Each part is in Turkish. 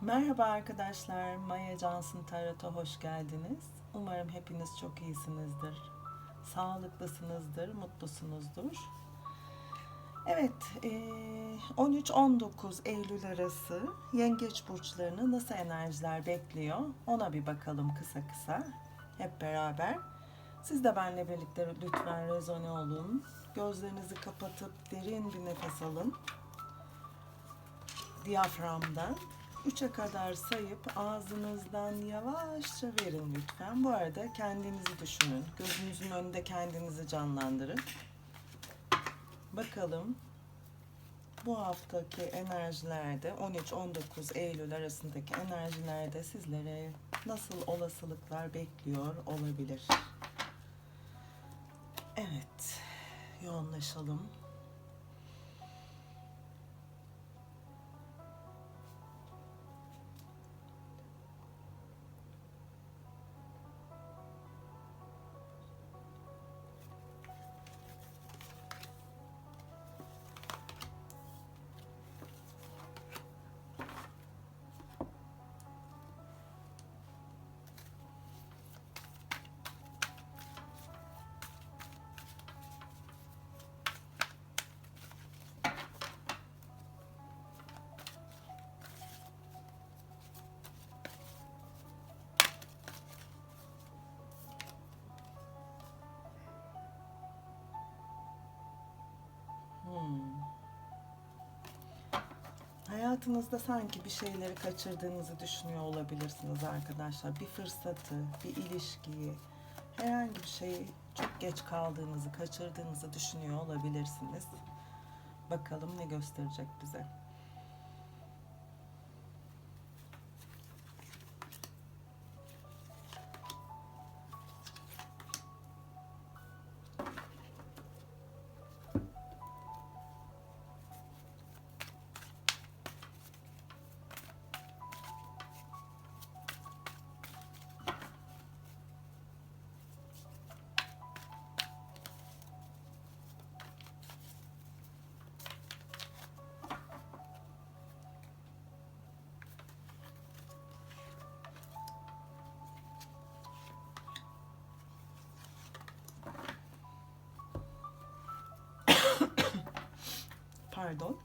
Merhaba arkadaşlar, Maya Johnson Tarot'a hoş geldiniz. Umarım hepiniz çok iyisinizdir, sağlıklısınızdır, mutlusunuzdur. Evet, eee, 13-19 Eylül arası Yengeç burçlarını nasıl enerjiler bekliyor ona bir bakalım kısa kısa hep beraber. Siz de benimle birlikte lütfen rezone olun. Gözlerinizi kapatıp derin bir nefes alın. Diyaframdan 3'e kadar sayıp ağzınızdan yavaşça verin lütfen. Bu arada kendinizi düşünün. Gözünüzün önünde kendinizi canlandırın. Bakalım bu haftaki enerjilerde 13-19 Eylül arasındaki enerjilerde sizlere nasıl olasılıklar bekliyor olabilir? Evet, yoğunlaşalım. Hayatınızda sanki bir şeyleri kaçırdığınızı düşünüyor olabilirsiniz arkadaşlar. Bir fırsatı, bir ilişkiyi, herhangi bir şeyi çok geç kaldığınızı, kaçırdığınızı düşünüyor olabilirsiniz. Bakalım ne gösterecek bize. Pardon.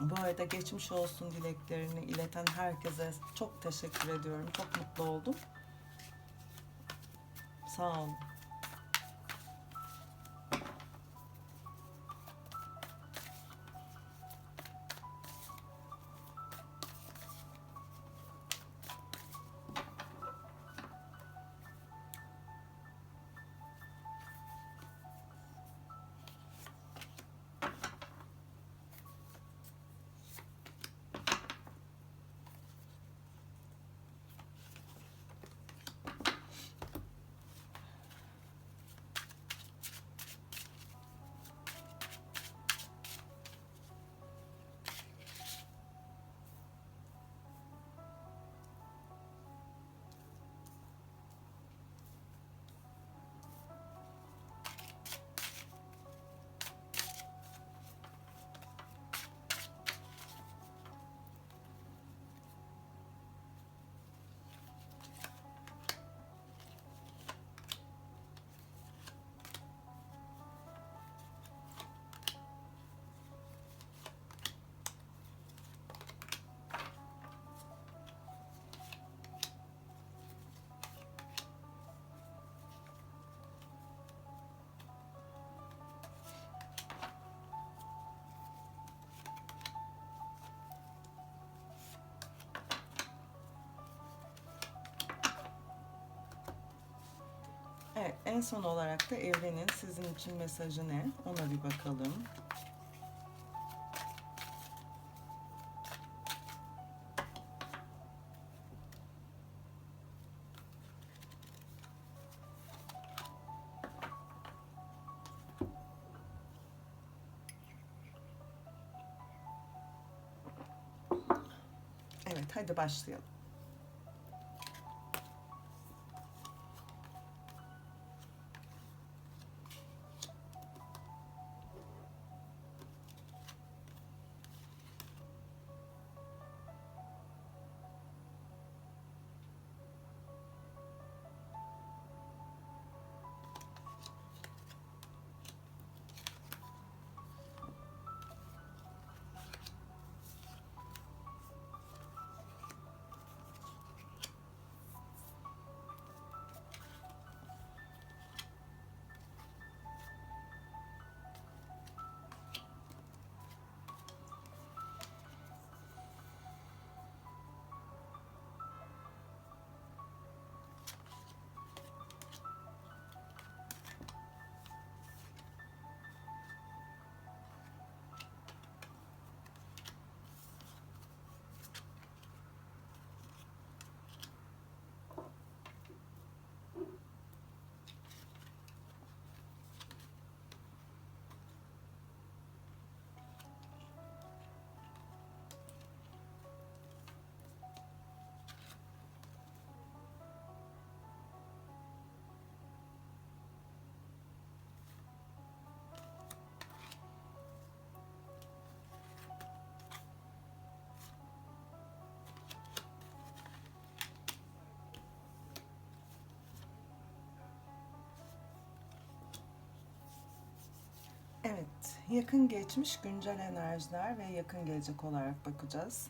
Bu arada geçmiş olsun dileklerini ileten herkese çok teşekkür ediyorum. Çok mutlu oldum. Sağ olun. En son olarak da evrenin sizin için mesajı ne? Ona bir bakalım. Evet, hadi başlayalım. Yakın geçmiş güncel enerjiler ve yakın gelecek olarak bakacağız.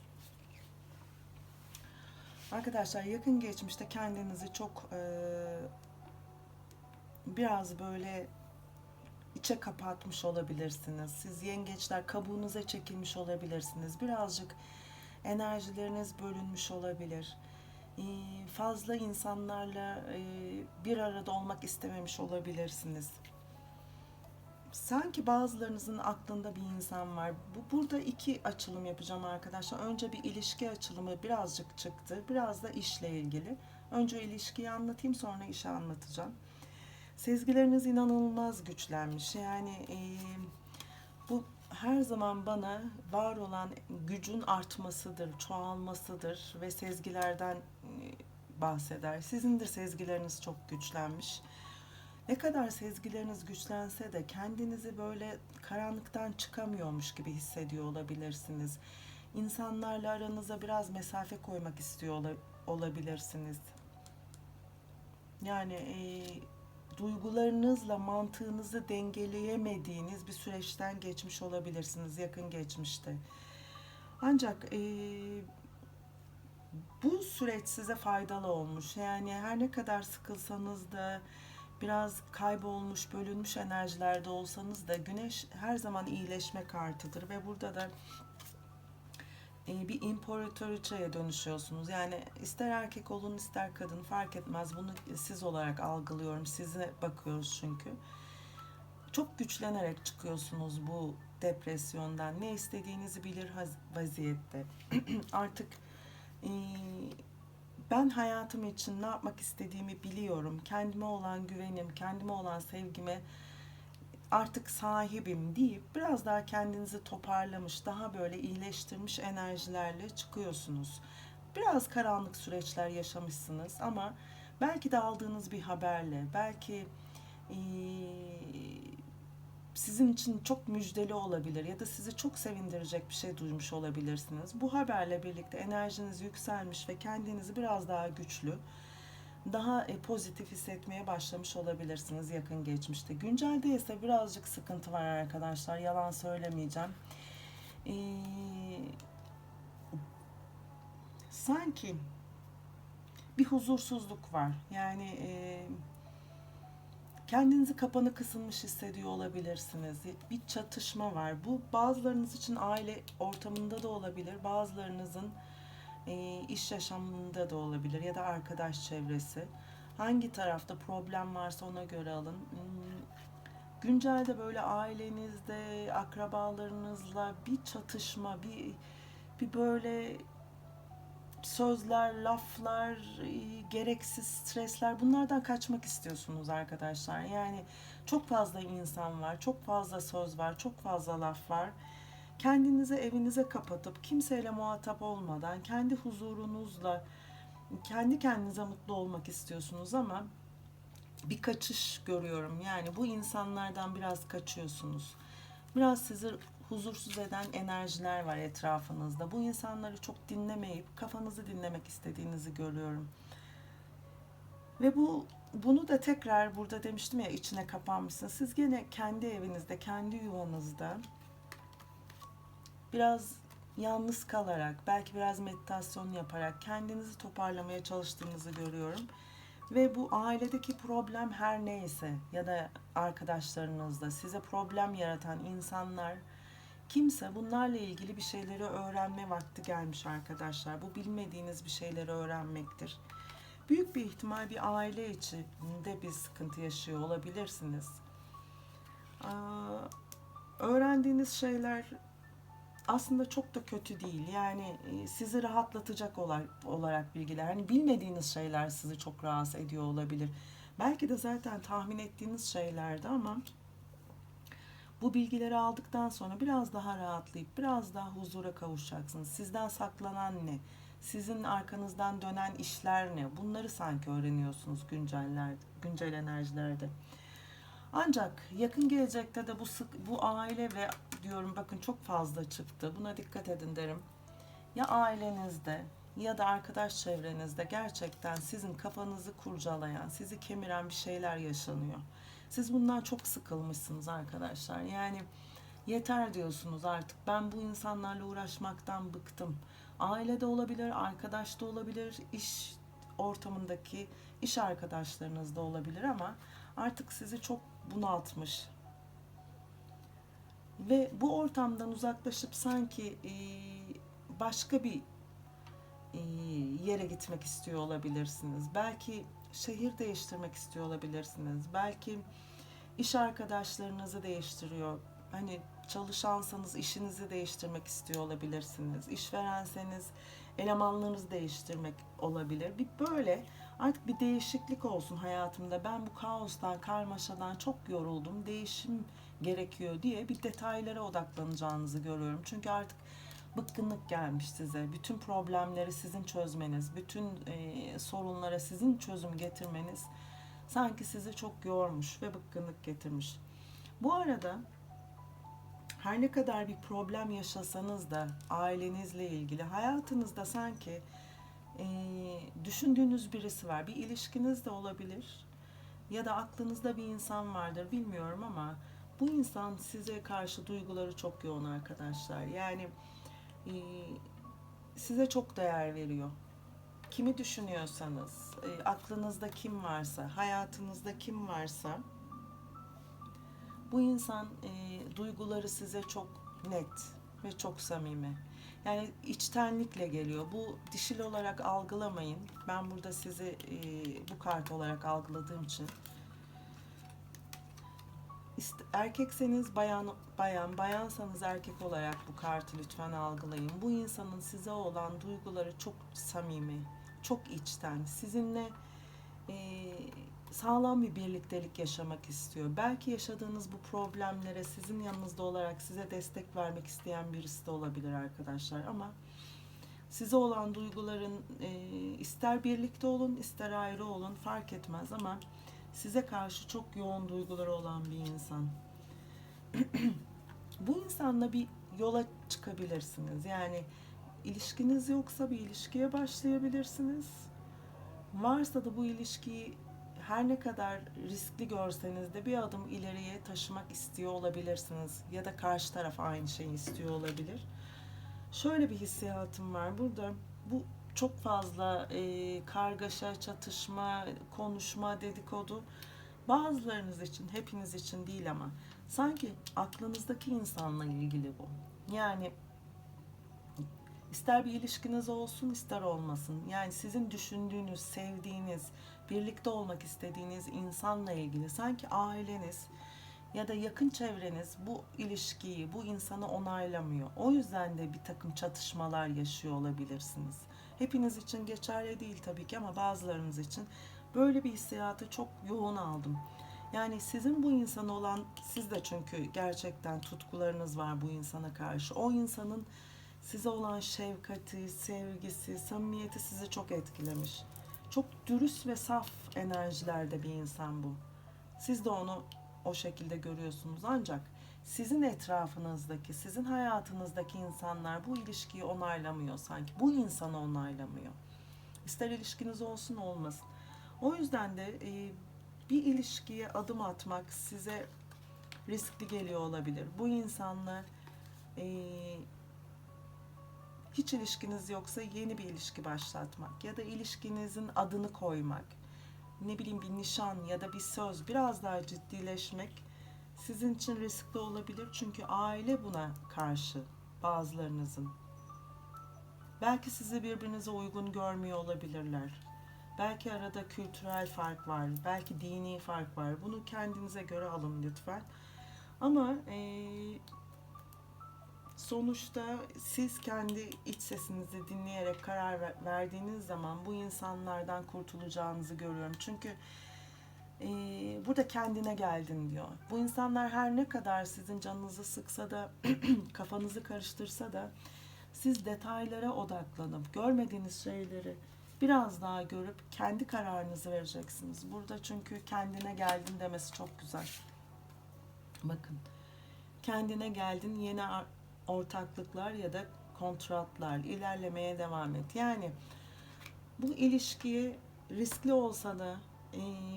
Arkadaşlar yakın geçmişte kendinizi çok e, biraz böyle içe kapatmış olabilirsiniz. Siz yengeçler kabuğunuza çekilmiş olabilirsiniz. Birazcık enerjileriniz bölünmüş olabilir. E, fazla insanlarla e, bir arada olmak istememiş olabilirsiniz sanki bazılarınızın aklında bir insan var. Bu burada iki açılım yapacağım arkadaşlar. Önce bir ilişki açılımı birazcık çıktı. Biraz da işle ilgili. Önce ilişkiyi anlatayım sonra işi anlatacağım. Sezgileriniz inanılmaz güçlenmiş. Yani e, bu her zaman bana var olan gücün artmasıdır, çoğalmasıdır ve sezgilerden bahseder. Sizin de sezgileriniz çok güçlenmiş ne kadar sezgileriniz güçlense de kendinizi böyle karanlıktan çıkamıyormuş gibi hissediyor olabilirsiniz. İnsanlarla aranıza biraz mesafe koymak istiyor olabilirsiniz. Yani e, duygularınızla mantığınızı dengeleyemediğiniz bir süreçten geçmiş olabilirsiniz yakın geçmişte. Ancak e, bu süreç size faydalı olmuş. Yani her ne kadar sıkılsanız da biraz kaybolmuş, bölünmüş enerjilerde olsanız da güneş her zaman iyileşme kartıdır ve burada da e, bir imparatoriçeye dönüşüyorsunuz. Yani ister erkek olun ister kadın fark etmez. Bunu siz olarak algılıyorum. Size bakıyoruz çünkü. Çok güçlenerek çıkıyorsunuz bu depresyondan. Ne istediğinizi bilir vaziyette. Artık e, ben hayatım için ne yapmak istediğimi biliyorum. Kendime olan güvenim, kendime olan sevgime artık sahibim deyip biraz daha kendinizi toparlamış, daha böyle iyileştirmiş enerjilerle çıkıyorsunuz. Biraz karanlık süreçler yaşamışsınız ama belki de aldığınız bir haberle, belki ee, sizin için çok müjdeli olabilir ya da sizi çok sevindirecek bir şey duymuş olabilirsiniz. Bu haberle birlikte enerjiniz yükselmiş ve kendinizi biraz daha güçlü, daha e, pozitif hissetmeye başlamış olabilirsiniz yakın geçmişte. Güncelde ise birazcık sıkıntı var arkadaşlar. Yalan söylemeyeceğim. Ee, sanki bir huzursuzluk var. Yani e, Kendinizi kapanı kısılmış hissediyor olabilirsiniz. Bir çatışma var. Bu bazılarınız için aile ortamında da olabilir. Bazılarınızın e, iş yaşamında da olabilir ya da arkadaş çevresi. Hangi tarafta problem varsa ona göre alın. Hmm, güncelde böyle ailenizde, akrabalarınızla bir çatışma, bir bir böyle sözler, laflar, e, gereksiz stresler bunlardan kaçmak istiyorsunuz arkadaşlar. Yani çok fazla insan var, çok fazla söz var, çok fazla laf var. Kendinizi evinize kapatıp kimseyle muhatap olmadan kendi huzurunuzla kendi kendinize mutlu olmak istiyorsunuz ama bir kaçış görüyorum. Yani bu insanlardan biraz kaçıyorsunuz. Biraz sizi huzursuz eden enerjiler var etrafınızda. Bu insanları çok dinlemeyip kafanızı dinlemek istediğinizi görüyorum. Ve bu bunu da tekrar burada demiştim ya içine kapanmışsın. Siz gene kendi evinizde, kendi yuvanızda biraz yalnız kalarak, belki biraz meditasyon yaparak kendinizi toparlamaya çalıştığınızı görüyorum. Ve bu ailedeki problem her neyse ya da arkadaşlarınızda size problem yaratan insanlar kimse bunlarla ilgili bir şeyleri öğrenme vakti gelmiş arkadaşlar. Bu bilmediğiniz bir şeyleri öğrenmektir. Büyük bir ihtimal bir aile içinde bir sıkıntı yaşıyor olabilirsiniz. öğrendiğiniz şeyler aslında çok da kötü değil. Yani e, sizi rahatlatacak olarak bilgiler. Hani bilmediğiniz şeyler sizi çok rahatsız ediyor olabilir. Belki de zaten tahmin ettiğiniz şeylerdi ama bu bilgileri aldıktan sonra biraz daha rahatlayıp biraz daha huzura kavuşacaksınız. Sizden saklanan ne? Sizin arkanızdan dönen işler ne? Bunları sanki öğreniyorsunuz günceller, güncel enerjilerde. Ancak yakın gelecekte de bu sık, bu aile ve diyorum bakın çok fazla çıktı. Buna dikkat edin derim. Ya ailenizde ya da arkadaş çevrenizde gerçekten sizin kafanızı kurcalayan, sizi kemiren bir şeyler yaşanıyor. Siz bundan çok sıkılmışsınız arkadaşlar. Yani yeter diyorsunuz artık. Ben bu insanlarla uğraşmaktan bıktım. Ailede olabilir, arkadaşta olabilir, iş ortamındaki iş arkadaşlarınız da olabilir ama artık sizi çok bunaltmış. Ve bu ortamdan uzaklaşıp sanki e, başka bir e, yere gitmek istiyor olabilirsiniz. Belki şehir değiştirmek istiyor olabilirsiniz. Belki iş arkadaşlarınızı değiştiriyor. Hani çalışansanız işinizi değiştirmek istiyor olabilirsiniz. İşverenseniz elemanlarınızı değiştirmek olabilir. Bir böyle artık bir değişiklik olsun hayatımda. Ben bu kaostan, karmaşadan çok yoruldum. Değişim gerekiyor diye bir detaylara odaklanacağınızı görüyorum. Çünkü artık bıkkınlık gelmiş size. Bütün problemleri sizin çözmeniz, bütün e, sorunlara sizin çözüm getirmeniz sanki sizi çok yormuş ve bıkkınlık getirmiş. Bu arada her ne kadar bir problem yaşasanız da ailenizle ilgili hayatınızda sanki e, düşündüğünüz birisi var. Bir ilişkiniz de olabilir ya da aklınızda bir insan vardır bilmiyorum ama bu insan size karşı duyguları çok yoğun arkadaşlar. Yani e, size çok değer veriyor. Kimi düşünüyorsanız, e, aklınızda kim varsa, hayatınızda kim varsa bu insan e, duyguları size çok net ve çok samimi. Yani içtenlikle geliyor. Bu dişil olarak algılamayın. Ben burada sizi e, bu kart olarak algıladığım için erkekseniz bayan bayan, bayansanız erkek olarak bu kartı lütfen algılayın. Bu insanın size olan duyguları çok samimi, çok içten. Sizinle e, sağlam bir birliktelik yaşamak istiyor. Belki yaşadığınız bu problemlere sizin yanınızda olarak size destek vermek isteyen birisi de olabilir arkadaşlar. Ama size olan duyguların e, ister birlikte olun ister ayrı olun fark etmez ama size karşı çok yoğun duyguları olan bir insan. Bu insanla bir yola çıkabilirsiniz. Yani ilişkiniz yoksa bir ilişkiye başlayabilirsiniz. Varsa da bu ilişkiyi her ne kadar riskli görseniz de bir adım ileriye taşımak istiyor olabilirsiniz. Ya da karşı taraf aynı şeyi istiyor olabilir. Şöyle bir hissiyatım var. Burada bu çok fazla e, kargaşa, çatışma, konuşma, dedikodu bazılarınız için, hepiniz için değil ama sanki aklınızdaki insanla ilgili bu. Yani ister bir ilişkiniz olsun ister olmasın. Yani sizin düşündüğünüz, sevdiğiniz, birlikte olmak istediğiniz insanla ilgili sanki aileniz ya da yakın çevreniz bu ilişkiyi, bu insanı onaylamıyor. O yüzden de bir takım çatışmalar yaşıyor olabilirsiniz. Hepiniz için geçerli değil tabii ki ama bazılarınız için böyle bir hissiyatı çok yoğun aldım. Yani sizin bu insana olan, siz de çünkü gerçekten tutkularınız var bu insana karşı. O insanın size olan şefkati, sevgisi, samimiyeti sizi çok etkilemiş. Çok dürüst ve saf enerjilerde bir insan bu. Siz de onu o şekilde görüyorsunuz ancak sizin etrafınızdaki, sizin hayatınızdaki insanlar bu ilişkiyi onaylamıyor sanki. Bu insanı onaylamıyor. İster ilişkiniz olsun olmasın. O yüzden de e, bir ilişkiye adım atmak size riskli geliyor olabilir. Bu insanla e, hiç ilişkiniz yoksa yeni bir ilişki başlatmak ya da ilişkinizin adını koymak, ne bileyim bir nişan ya da bir söz biraz daha ciddileşmek sizin için riskli olabilir. Çünkü aile buna karşı bazılarınızın. Belki sizi birbirinize uygun görmüyor olabilirler. Belki arada kültürel fark var, belki dini fark var. Bunu kendinize göre alın lütfen. Ama e, sonuçta siz kendi iç sesinizi dinleyerek karar ver- verdiğiniz zaman bu insanlardan kurtulacağınızı görüyorum. Çünkü e, burada kendine geldin diyor. Bu insanlar her ne kadar sizin canınızı sıksa da kafanızı karıştırsa da siz detaylara odaklanıp görmediğiniz şeyleri biraz daha görüp kendi kararınızı vereceksiniz. Burada çünkü kendine geldin demesi çok güzel. Bakın kendine geldin yeni ar- ortaklıklar ya da kontratlar ilerlemeye devam et. Yani bu ilişkiye riskli olsa da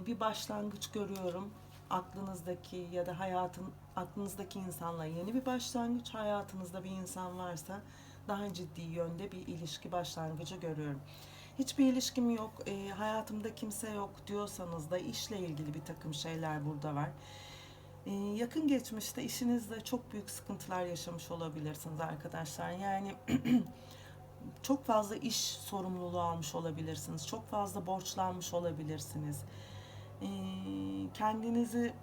bir başlangıç görüyorum. aklınızdaki ya da hayatın aklınızdaki insanla yeni bir başlangıç, hayatınızda bir insan varsa daha ciddi yönde bir ilişki başlangıcı görüyorum. Hiçbir ilişkim yok, e, hayatımda kimse yok diyorsanız da işle ilgili bir takım şeyler burada var. E, yakın geçmişte işinizde çok büyük sıkıntılar yaşamış olabilirsiniz arkadaşlar. Yani çok fazla iş sorumluluğu almış olabilirsiniz. Çok fazla borçlanmış olabilirsiniz. E, kendinizi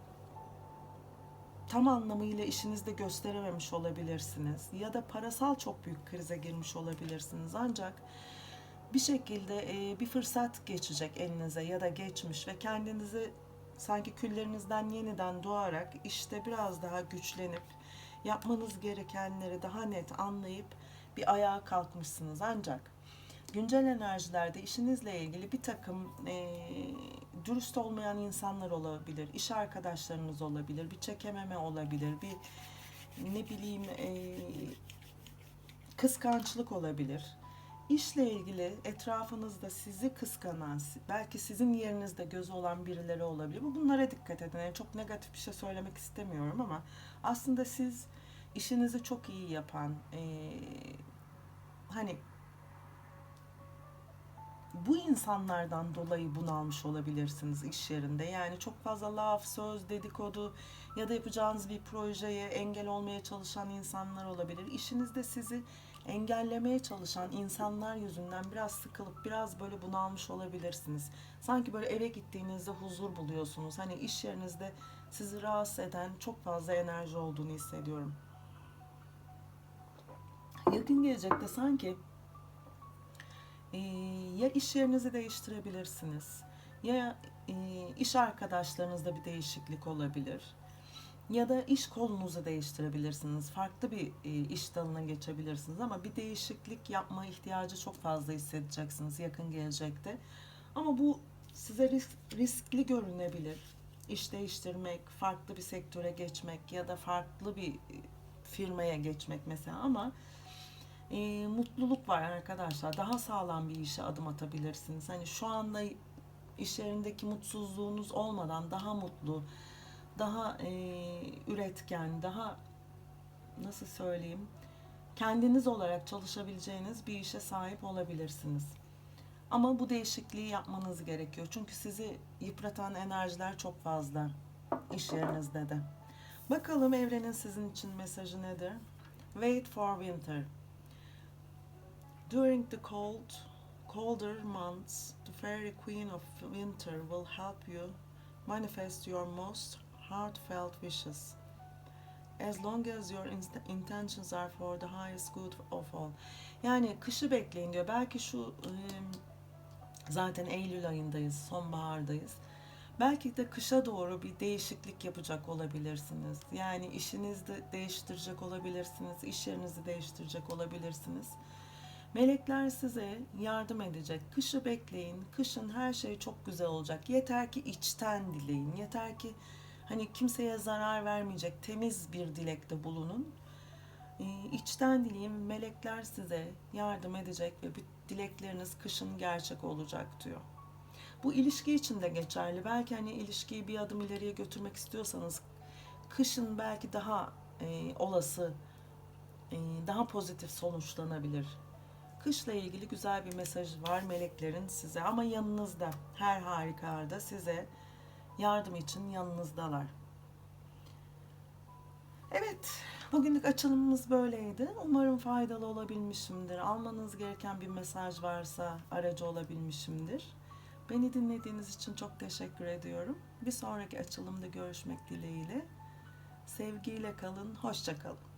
tam anlamıyla işinizde gösterememiş olabilirsiniz. Ya da parasal çok büyük krize girmiş olabilirsiniz. Ancak bir şekilde e, bir fırsat geçecek elinize ya da geçmiş ve kendinizi sanki küllerinizden yeniden doğarak işte biraz daha güçlenip yapmanız gerekenleri daha net anlayıp bir ayağa kalkmışsınız. Ancak güncel enerjilerde işinizle ilgili bir takım e, dürüst olmayan insanlar olabilir, iş arkadaşlarınız olabilir, bir çekememe olabilir, bir ne bileyim e, kıskançlık olabilir. İşle ilgili etrafınızda sizi kıskanan, belki sizin yerinizde gözü olan birileri olabilir. Bu bunlara dikkat edin. Yani çok negatif bir şey söylemek istemiyorum ama aslında siz işinizi çok iyi yapan, e, hani bu insanlardan dolayı bunalmış olabilirsiniz iş yerinde. Yani çok fazla laf, söz, dedikodu ya da yapacağınız bir projeye engel olmaya çalışan insanlar olabilir. İşinizde sizi engellemeye çalışan insanlar yüzünden biraz sıkılıp biraz böyle bunalmış olabilirsiniz. Sanki böyle eve gittiğinizde huzur buluyorsunuz. Hani iş yerinizde sizi rahatsız eden çok fazla enerji olduğunu hissediyorum. Yakın gelecekte sanki e, ya iş yerinizi değiştirebilirsiniz ya e, iş arkadaşlarınızda bir değişiklik olabilir ya da iş kolunuzu değiştirebilirsiniz. Farklı bir e, iş dalına geçebilirsiniz ama bir değişiklik yapma ihtiyacı çok fazla hissedeceksiniz yakın gelecekte. Ama bu size risk, riskli görünebilir. İş değiştirmek, farklı bir sektöre geçmek ya da farklı bir firmaya geçmek mesela ama e, mutluluk var arkadaşlar. Daha sağlam bir işe adım atabilirsiniz. Hani şu anda iş yerindeki mutsuzluğunuz olmadan daha mutlu, daha e, üretken, daha nasıl söyleyeyim kendiniz olarak çalışabileceğiniz bir işe sahip olabilirsiniz. Ama bu değişikliği yapmanız gerekiyor. Çünkü sizi yıpratan enerjiler çok fazla iş yerinizde de. Bakalım evrenin sizin için mesajı nedir? Wait for winter. During the cold, colder months, the fairy queen of winter will help you manifest your most heartfelt wishes. As long as your intentions are for the highest good of all. Yani kışı bekleyin diyor. Belki şu zaten Eylül ayındayız, sonbahardayız. Belki de kışa doğru bir değişiklik yapacak olabilirsiniz. Yani işinizi değiştirecek olabilirsiniz, iş yerinizi değiştirecek olabilirsiniz. Melekler size yardım edecek. Kışı bekleyin. Kışın her şey çok güzel olacak. Yeter ki içten dileyin. Yeter ki hani kimseye zarar vermeyecek temiz bir dilekte bulunun. Ee, içten dileyin melekler size yardım edecek ve dilekleriniz kışın gerçek olacak diyor. Bu ilişki için de geçerli. Belki hani ilişkiyi bir adım ileriye götürmek istiyorsanız kışın belki daha e, olası, e, daha pozitif sonuçlanabilir. Kışla ilgili güzel bir mesaj var meleklerin size ama yanınızda her harikarda size yardım için yanınızdalar. Evet, bugünlük açılımımız böyleydi. Umarım faydalı olabilmişimdir. Almanız gereken bir mesaj varsa aracı olabilmişimdir. Beni dinlediğiniz için çok teşekkür ediyorum. Bir sonraki açılımda görüşmek dileğiyle. Sevgiyle kalın, hoşça kalın.